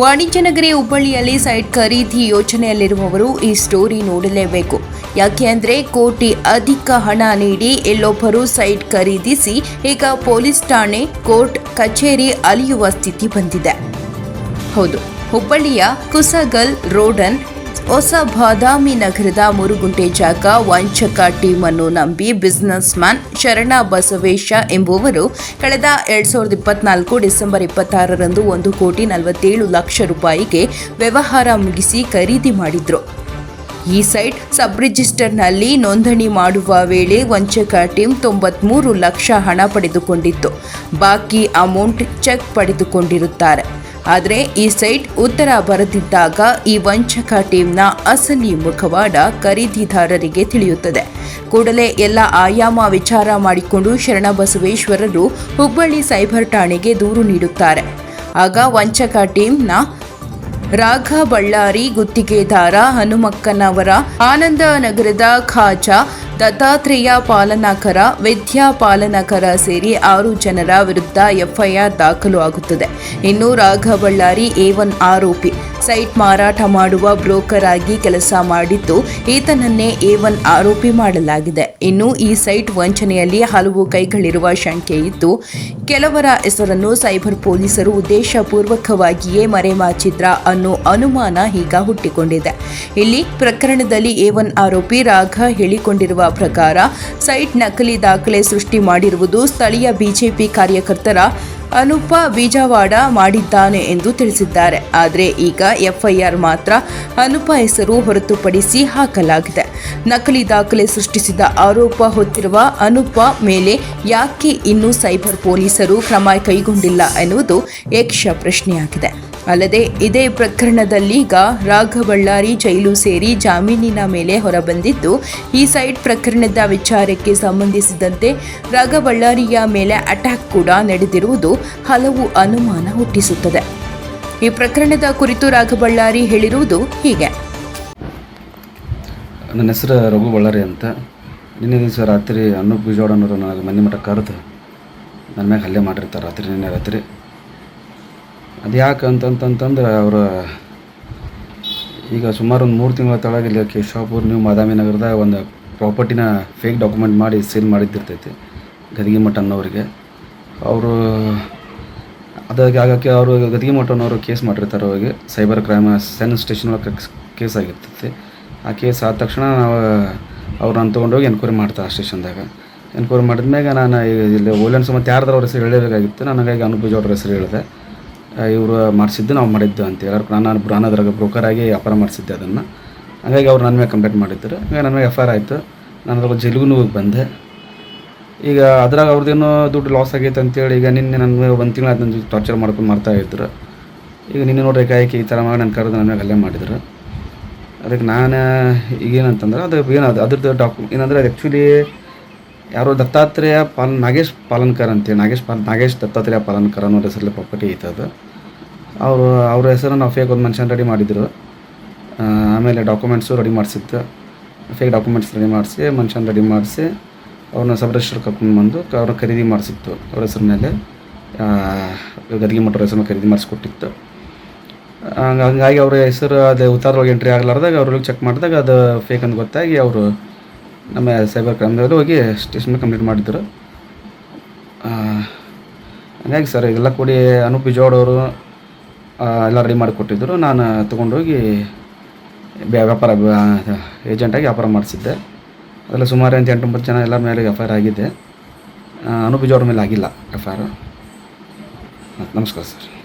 ವಾಣಿಜ್ಯ ನಗರಿ ಹುಬ್ಬಳ್ಳಿಯಲ್ಲಿ ಸೈಟ್ ಖರೀದಿ ಯೋಚನೆಯಲ್ಲಿರುವವರು ಈ ಸ್ಟೋರಿ ನೋಡಲೇಬೇಕು. ಯಾಕೆ ಅಂದರೆ ಕೋಟಿ ಅಧಿಕ ಹಣ ನೀಡಿ ಎಲ್ಲೊಬ್ಬರು ಸೈಟ್ ಖರೀದಿಸಿ ಈಗ ಪೊಲೀಸ್ ಠಾಣೆ, ಕೋರ್ಟ್, ಕಚೇರಿ ಅಲಿಯುವ ಸ್ಥಿತಿ ಬಂದಿದೆ. ಹೌದು, ಹುಬ್ಬಳ್ಳಿಯ ಕುಸಗಲ್ ರೋಡನ್ ಹೊಸ ಬಾದಾಮಿ ನಗರದ ಮುರುಗುಂಟೆ ಜಾಗ ವಂಚಕ ಟೀಮ್ ಅನ್ನು ನಂಬಿ ಬಿಸ್ನೆಸ್ ಮ್ಯಾನ್ ಶರಣ ಬಸವೇಶ ಎಂಬುವರು ಕಳೆದ ಎರಡ್ ಸಾವಿರದ ಇಪ್ಪತ್ನಾಲ್ಕು ಡಿಸೆಂಬರ್ ಇಪ್ಪತ್ತಾರರಂದು ಒಂದು ಕೋಟಿ ನಲವತ್ತೇಳು ಲಕ್ಷ ರೂಪಾಯಿಗೆ ವ್ಯವಹಾರ ಮುಗಿಸಿ ಖರೀದಿ ಮಾಡಿದ್ರು. ಈ ಸೈಟ್ ಸಬ್ ರಿಜಿಸ್ಟರ್ನಲ್ಲಿ ನೋಂದಣಿ ಮಾಡುವ ವೇಳೆ ವಂಚಕ ಟೀಮ್ ತೊಂಬತ್ಮೂರು ಲಕ್ಷ ಹಣ ಪಡೆದುಕೊಂಡಿತ್ತು. ಬಾಕಿ ಅಮೌಂಟ್ ಚೆಕ್ ಪಡೆದುಕೊಂಡಿರುತ್ತಾರೆ. ಆದರೆ ಈ ಸೈಟ್ ಉತ್ತರ ಬರದಿದ್ದಾಗ ಈ ವಂಚಕ ಟೀಮ್ನ ಅಸಲಿ ಮುಖವಾಡ ಖರೀದಿದಾರರಿಗೆ ತಿಳಿಯುತ್ತದೆ. ಕೂಡಲೇ ಎಲ್ಲ ಆಯಾಮ ವಿಚಾರ ಮಾಡಿಕೊಂಡು ಶರಣಬಸವೇಶ್ವರರು ಹುಬ್ಬಳ್ಳಿ ಸೈಬರ್ ಠಾಣೆಗೆ ದೂರು ನೀಡುತ್ತಾರೆ. ಆಗ ವಂಚಕ ಟೀಮ್ನ ರಾಘ ಬಳ್ಳಾರಿ ಗುತ್ತಿಗೆದಾರ ಹನುಮಕ್ಕನವರ ಆನಂದ ನಗರದ ಖಾಜಾ ದತ್ತಾತ್ರೇಯ ಪಾಲನಾಕರ, ವಿದ್ಯಾ ಪಾಲನಾಕರ ಸೇರಿ ಆರು ಜನರ ವಿರುದ್ಧ ಎಫ್ಐಆರ್ ದಾಖಲು ಆಗುತ್ತದೆ. ಇನ್ನು ರಾಘ ಬಳ್ಳಾರಿ ಎ ಒನ್ ಆರೋಪಿ ಸೈಟ್ ಮಾರಾಟ ಮಾಡುವ ಬ್ರೋಕರ್ ಆಗಿ ಕೆಲಸ ಮಾಡಿದ್ದು ಈತನನ್ನೇ ಎ ಒನ್ ಆರೋಪಿ ಮಾಡಲಾಗಿದೆ. ಇನ್ನು ಈ ಸೈಟ್ ವಂಚನೆಯಲ್ಲಿ ಹಲವು ಕೈಗಳಿರುವ ಶಂಕೆ ಇದ್ದು, ಕೆಲವರ ಹೆಸರನ್ನು ಸೈಬರ್ ಪೊಲೀಸರು ಉದ್ದೇಶಪೂರ್ವಕವಾಗಿಯೇ ಮರೆಮಾಚಿದ್ರ ಅನ್ನೋ ಅನುಮಾನ ಈಗ ಹುಟ್ಟಿಕೊಂಡಿದೆ. ಇಲ್ಲಿ ಪ್ರಕರಣದಲ್ಲಿ ಎ ಒನ್ ಆರೋಪಿ ರಾಘ ಹೇಳಿಕೊಂಡಿರುವ ಪ್ರಕಾರ, ಸೈಟ್ ನಕಲಿ ದಾಖಲೆ ಸೃಷ್ಟಿ ಮಾಡಿರುವುದು ಸ್ಥಳೀಯ ಬಿಜೆಪಿ ಕಾರ್ಯಕರ್ತರ ಅನುಪ ಬೀಜವಾಡ ಮಾಡಿದ್ದಾನೆ ಎಂದು ತಿಳಿಸಿದ್ದಾರೆ. ಆದರೆ ಈಗ ಎಫ್ಐಆರ್ ಮಾತ್ರ ಅನುಪ ಹೆಸರು ಹೊರತುಪಡಿಸಿ ಹಾಕಲಾಗಿದೆ. ನಕಲಿ ದಾಖಲೆ ಸೃಷ್ಟಿಸಿದ ಆರೋಪ ಹೊತ್ತಿರುವ ಅನುಪ ಮೇಲೆ ಯಾಕೆ ಇನ್ನೂ ಸೈಬರ್ ಪೊಲೀಸರು ಕ್ರಮ ಕೈಗೊಂಡಿಲ್ಲ ಎನ್ನುವುದು ಯಕ್ಷ ಪ್ರಶ್ನೆಯಾಗಿದೆ. ಅಲ್ಲದೆ ಇದೇ ಪ್ರಕರಣದಲ್ಲೀಗ ರಾಘಬಳ್ಳಾರಿ ಜೈಲು ಸೇರಿ ಜಾಮೀನಿನ ಮೇಲೆ ಹೊರಬಂದಿದ್ದು, ಈ ಸೈಟ್ ಪ್ರಕರಣದ ವಿಚಾರಕ್ಕೆ ಸಂಬಂಧಿಸಿದಂತೆ ರಾಘಬಳ್ಳಾರಿಯ ಮೇಲೆ ಅಟ್ಯಾಕ್ ಕೂಡ ನಡೆದಿರುವುದು ಹಲವು ಅನುಮಾನ ಹುಟ್ಟಿಸುತ್ತದೆ. ಈ ಪ್ರಕರಣದ ಕುರಿತು ರಾಘಬಳ್ಳಾರಿ ಹೇಳಿರುವುದು ಹೀಗೆ. ನನ್ನ ಹೆಸರು ರಘು ಬಳ್ಳಾರಿ ಅಂತ. ನಿನ್ನೆ ದಿವಸ ರಾತ್ರಿ ಅನ್ನು ಬಿಜೋಡ್ ಅನ್ನೋರು ನನಗೆ ಮನೆ ಮಠ ಕರೆದು ನನ್ನ ಮ್ಯಾಗ ಹಲ್ಲೆ ಮಾಡಿರ್ತಾರೆ. ರಾತ್ರಿ, ನಿನ್ನೆ ರಾತ್ರಿ ಅದು ಯಾಕೆ ಅಂತಂತಂತಂದ್ರೆ ಅವರು ಈಗ ಸುಮಾರು ಒಂದು ಮೂರು ತಿಂಗಳ ತಳಗ ಇಲ್ಲಿ ಕೇಶವಾಪುರ, ನ್ಯೂ ಮಾದಾಮಿ ನಗರದಾಗ ಒಂದು ಪ್ರಾಪರ್ಟಿನ ಫೇಕ್ ಡಾಕ್ಯುಮೆಂಟ್ ಮಾಡಿ ಸೇಲ್ ಮಾಡಿದ್ದಿರ್ತೈತಿ ಗದಗಿ ಮಠ ಅನ್ನೋರಿಗೆ. ಅವರು ಅದಕ್ಕೆ ಆಗಕ್ಕೆ ಅವರು ಗದಿಗೆ ಮಠನವರು ಕೇಸ್ ಮಾಡಿರ್ತಾರೆ ಅವಾಗ. ಸೈಬರ್ ಕ್ರೈಮ್, ಸೆನ್ ಸ್ಟೇಷನ್ ಒಳಗೆ ಕೇಸ್ ಆಗಿರ್ತೈತಿ. ಆ ಕೇಸ್ ಆದ ತಕ್ಷಣ ನಾವು ಅವ್ರನ್ನ ತೊಗೊಂಡೋಗಿ ಎನ್ಕ್ವೈರಿ ಮಾಡ್ತಾರೆ ಆ ಸ್ಟೇಷನ್ದಾಗ. ಎನ್ಕ್ವೈರಿ ಮಾಡಿದ್ಮ್ಯಾಗ ನಾನು ಇಲ್ಲಿ ಓಲೆನ್ಸ್ ಮತ್ತು ಯಾರ್ದಾರ ಅವ್ರ ಹೆಸರು ಹೇಳಬೇಕಾಗಿತ್ತು ನನಗಾಗಿ ಅನುಪೂಜ್ ಅವ್ರ ಹೆಸರು ಹೇಳಿದೆ. ಇವರು ಮಾಡಿಸಿದ್ದು ನಾವು ಮಾಡಿದ್ದು ಅಂತ ಹೇಳಿ. ನಾನು ನಾನು ಬ್ರೋಕರಾಗಿ ವ್ಯಾಪಾರ ಮಾಡಿಸಿದ್ದೆ ಅದನ್ನು. ಹಾಗಾಗಿ ಅವ್ರು ನನ್ನ ಮೇಲೆ ಕಂಪ್ಲೇಂಟ್ ಮಾಡಿದ್ರು. ಹಾಗಾಗಿ ನನ್ನ ಮೇಲೆ ಎಫ್ ಐ ಆರ್ ಆಯಿತು. ನಾನು ಅದ್ರಾಗ ಜೈಲಿಗೂ ಹೋಗಿ ಬಂದೆ. ಈಗ ಅದ್ರಾಗ ಅವ್ರದ್ದೇನೋ ದುಡ್ಡು ಲಾಸ್ ಆಗೈತೆ ಅಂತೇಳಿ ಈಗ ನಿನ್ನೆ ನನ್ನ ಒಂದು ತಿಂಗಳು ಅದನ್ನ ಟಾರ್ಚರ್ ಮಾಡ್ಕೊಂಡು ಮಾಡ್ತಾ ಇದ್ರು. ಈಗ ನಿನ್ನೆ ನೋಡ್ರಿ ಕಾಯಕಿ ಈ ಥರ ಮಾಡಿ ನನ್ನ ಕರೆದು ನನ್ನ ಮೇಲೆ ಅಲ್ಲೇ ಮಾಡಿದ್ರು. ಅದಕ್ಕೆ ನಾನು ಈಗೇನಂತಂದ್ರೆ ಅದು ಏನದು ಅದ್ರದ್ದು ಡಾಕ್ಯು ಏನಂದ್ರೆ ಅದು ಆ್ಯಕ್ಚುಲಿ ಯಾರೋ ದತ್ತಾತ್ರೇಯ ಪಾಲನ್ ನಾಗೇಶ್ ಪಾಲನ್ಕರ್ ಅಂತೇಳಿ ನಾಗೇಶ್ ಪಾಲ್ ನಾಗೇಶ್ ದತ್ತಾತ್ರೇಯ ಪಾಲನ್ಕರ್ ಅನ್ನೋ ಹೆಸರಲ್ಲಿ ಪ್ರಾಪರ್ಟಿ ಐತೆ ಅದು. ಅವರು ಅವ್ರ ಹೆಸರು ನಾವು ಫೇಕ್ ಒಂದು ಮನುಷ್ಯನ ರೆಡಿ ಮಾಡಿದ್ರು. ಆಮೇಲೆ ಡಾಕ್ಯುಮೆಂಟ್ಸು ರೆಡಿ ಮಾಡಿಸಿತ್ತು. ಫೇಕ್ ಡಾಕ್ಯುಮೆಂಟ್ಸ್ ರೆಡಿ ಮಾಡಿಸಿ ಮನುಷ್ಯನ ರೆಡಿ ಮಾಡಿಸಿ ಅವ್ರನ್ನ ಸಬ್ ರಿಜಿಸ್ಟರ್ ಕರ್ಕೊಂಡು ಬಂದು ಅವ್ರನ್ನ ಖರೀದಿ ಮಾಡಿಸಿತ್ತು ಅವ್ರ ಹೆಸರ ಮೇಲೆ. ಗದಗಿ ಮಠರ ಹೆಸರನ್ನ ಖರೀದಿ ಮಾಡಿಸ್ಕೊಟ್ಟಿತ್ತು. ಹಂಗ- ಹಂಗಾಗಿ ಅವ್ರ ಹೆಸರು ಅದು ಉತ್ತಾರದೊಳಗೆ ಎಂಟ್ರಿ ಆಗಲಾರ್ದಾಗ ಅವ್ರಿಗೆ ಚೆಕ್ ಮಾಡಿದಾಗ ಅದು ಫೇಕ್ ಅಂತ ಗೊತ್ತಾಗಿ ಅವರು ನಮ್ಮ ಸೈಬರ್ ಕ್ರೈಮ್ದವರು ಹೋಗಿ ಸ್ಟೇಷನ್ ಕಂಪ್ಲೀಟ್ ಮಾಡಿದ್ರು. ಹಂಗಾಗಿ ಸರ್ ಇದೆಲ್ಲ ಕೂಡಿ ಅನೂಪ್ ಆ, ಎಲ್ಲ ರೆಡಿ ಮಾಡಿ ಕೊಟ್ಟಿದ್ದರು ನಾನು ತೊಗೊಂಡೋಗಿ ವ್ಯಾಪಾರ ಏಜೆಂಟಾಗಿ ವ್ಯಾಪಾರ ಮಾಡಿಸಿದ್ದೆ. ಅದೆಲ್ಲ ಸುಮಾರು ಎಂಟು, ಎಂಟೊಂಬತ್ತು ಜನ ಎಲ್ಲ ಮೇಲೆ ಎಫ್ ಐ ಆರ್ ಆಗಿದೆ ಅನೂಪ್ ಅವ್ರ ಮೇಲೆ ಆಗಿಲ್ಲ ಎಫ್ ಐ ಆರ್. ನಮಸ್ಕಾರ ಸರ್.